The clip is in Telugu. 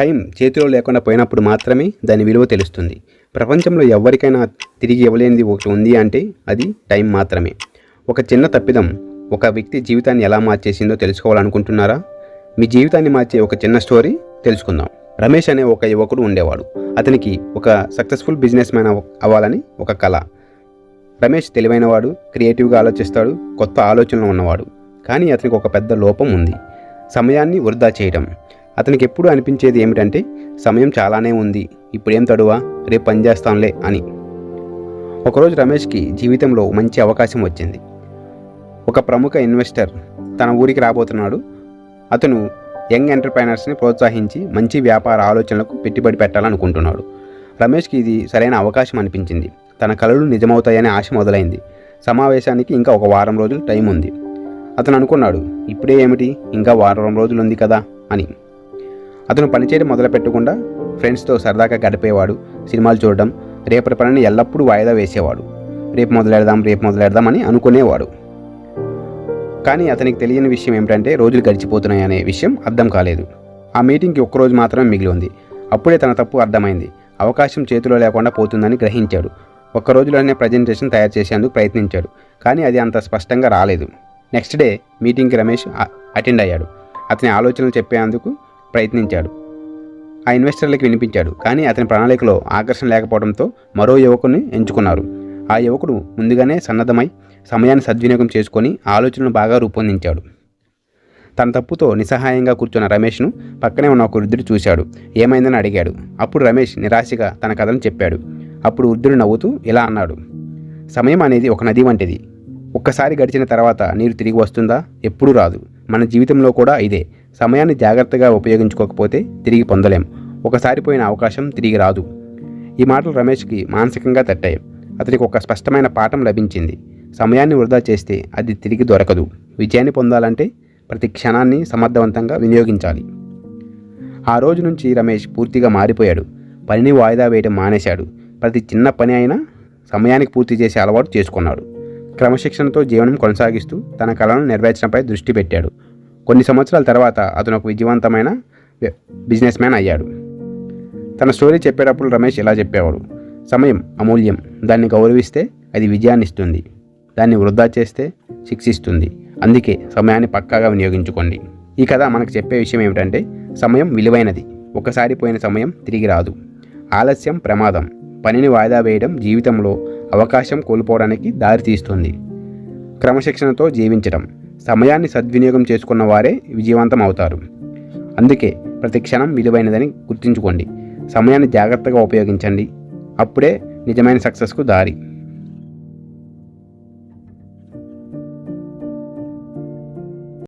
టైం చేతిలో లేకుండా పోయినప్పుడు మాత్రమే దాని విలువ తెలుస్తుంది. ప్రపంచంలో ఎవరికైనా తిరిగి ఇవ్వలేనిది ఒకటి ఉంది అంటే అది టైం మాత్రమే. ఒక చిన్న తప్పిదం ఒక వ్యక్తి జీవితాన్ని ఎలా మార్చేసిందో తెలుసుకోవాలనుకుంటున్నారా? మీ జీవితాన్ని మార్చే ఒక చిన్న స్టోరీ తెలుసుకుందాం. రమేష్ అనే ఒక యువకుడు ఉండేవాడు. అతనికి ఒక సక్సెస్ఫుల్ బిజినెస్ మ్యాన్ అవ్వాలని ఒక కళ. రమేష్ తెలివైనవాడు క్రియేటివ్గా ఆలోచిస్తాడు కొత్త ఆలోచనలు ఉన్నవాడు. కానీ అతనికి ఒక పెద్ద లోపం ఉంది. సమయాన్ని వృధా చేయడం అతనికి ఎప్పుడు అనిపించేది ఏమిటంటే సమయం చాలానే ఉంది. ఇప్పుడేం తడువా? రేపు పనిచేస్తాంలే అని. ఒకరోజు రమేష్కి జీవితంలో మంచి అవకాశం వచ్చింది. ఒక ప్రముఖ ఇన్వెస్టర్ తన ఊరికి రాబోతున్నాడు. అతను యంగ్ ఎంటర్ప్రైనర్స్ని ప్రోత్సహించి మంచి వ్యాపార ఆలోచనలకు పెట్టుబడి పెట్టాలనుకుంటున్నాడు. రమేష్కి ఇది సరైన అవకాశం అనిపించింది. తన కళలు నిజమవుతాయనే ఆశ మొదలైంది. సమావేశానికి ఇంకా ఒక వారం రోజులు టైం ఉంది అతను అనుకున్నాడు ఇప్పుడే ఏమిటి? ఇంకా వారం రోజులు ఉంది కదా అని. అతను పనిచేయడం మొదలుపెట్టకుండా ఫ్రెండ్స్తో సరదాగా గడిపేవాడు. సినిమాలు చూడడం రేపటి పనిని ఎల్లప్పుడూ వాయిదా వేసేవాడు. రేపు మొదలెడదాం రేపు మొదలెడదాం అని అనుకునేవాడు. కానీ అతనికి తెలియని విషయం ఏమిటంటే రోజులు గడిచిపోతున్నాయి అనే విషయం అర్థం కాలేదు. ఆ మీటింగ్కి ఒక్కరోజు మాత్రమే మిగిలి ఉంది అప్పుడే తన తప్పు అర్థమైంది. అవకాశం చేతిలో లేకుండా పోతుందని గ్రహించాడు. ఒక్క రోజులోనే ప్రజెంటేషన్ తయారు చేసేందుకు ప్రయత్నించాడు. కానీ అది అంత స్పష్టంగా రాలేదు. నెక్స్ట్ డే మీటింగ్కి రమేష్ అటెండ్ అయ్యాడు. అతని ఆలోచనలు చెప్పేందుకు ప్రయత్నించాడు. ఆ ఇన్వెస్టర్లకు వినిపించాడు కానీ అతని ప్రణాళికలో ఆకర్షణ లేకపోవడంతో మరో యువకుని ఎంచుకున్నారు. ఆ యువకుడు ముందుగానే సన్నద్ధమై సమయాన్ని సద్వినియోగం చేసుకొని ఆలోచనలు బాగా రూపొందించాడు. తన తప్పుతో నిస్సహాయంగా కూర్చున్న రమేష్ను పక్కనే ఉన్న ఒక వృద్ధుడు చూశాడు. ఏమైందని అడిగాడు. అప్పుడు రమేష్ నిరాశగా తన కథను చెప్పాడు. అప్పుడు వృద్ధుడు నవ్వుతూ ఇలా అన్నాడు. సమయం అనేది ఒక నది వంటిది. ఒక్కసారి గడిచిన తర్వాత నీరు తిరిగి వస్తుందా? ఎప్పుడూ రాదు. మన జీవితంలో కూడా ఇదే. సమయాన్ని జాగ్రత్తగా ఉపయోగించుకోకపోతే తిరిగి పొందలేం. ఒకసారి పోయిన అవకాశం తిరిగి రాదు. ఈ మాటలు రమేష్కి మానసికంగా తట్టాయి. అతనికి ఒక స్పష్టమైన పాఠం లభించింది. సమయాన్ని వృధా చేస్తే అది తిరిగి దొరకదు. విజయాన్ని పొందాలంటే ప్రతి క్షణాన్ని సమర్థవంతంగా వినియోగించాలి. ఆ రోజు నుంచి రమేష్ పూర్తిగా మారిపోయాడు. పనిని వాయిదా వేయడం మానేశాడు. ప్రతి చిన్న పని అయినా సమయానికి పూర్తి చేసే అలవాటు చేసుకున్నాడు. క్రమశిక్షణతో జీవనం కొనసాగిస్తూ తన కళను నెరవేర్చడంపై దృష్టి పెట్టాడు. కొన్ని సంవత్సరాల తర్వాత అతను ఒక విజయవంతమైన బిజినెస్ మ్యాన్ అయ్యాడు. తన స్టోరీ చెప్పేటప్పుడు రమేష్ ఇలా చెప్పేవాడు? సమయం అమూల్యం. దాన్ని గౌరవిస్తే అది విజయాన్ని ఇస్తుంది. దాన్ని వృధా చేస్తే శిక్షిస్తుంది. అందుకే సమయాన్ని పక్కాగా వినియోగించుకోండి. ఈ కథ మనకు చెప్పే విషయం ఏమిటంటే సమయం విలువైనది. ఒకసారి పోయిన సమయం తిరిగి రాదు. ఆలస్యం ప్రమాదం. పనిని వాయిదా వేయడం జీవితంలో అవకాశం కోల్పోవడానికి దారితీస్తుంది. క్రమశిక్షణతో జీవించడం సమయాన్ని సద్వినియోగం చేసుకున్న వారే విజయవంతం అవుతారు. అందుకే ప్రతి క్షణం విలువైనదని గుర్తుంచుకోండి. సమయాన్ని జాగ్రత్తగా ఉపయోగించండి. అప్పుడే నిజమైన సక్సెస్కు దారి.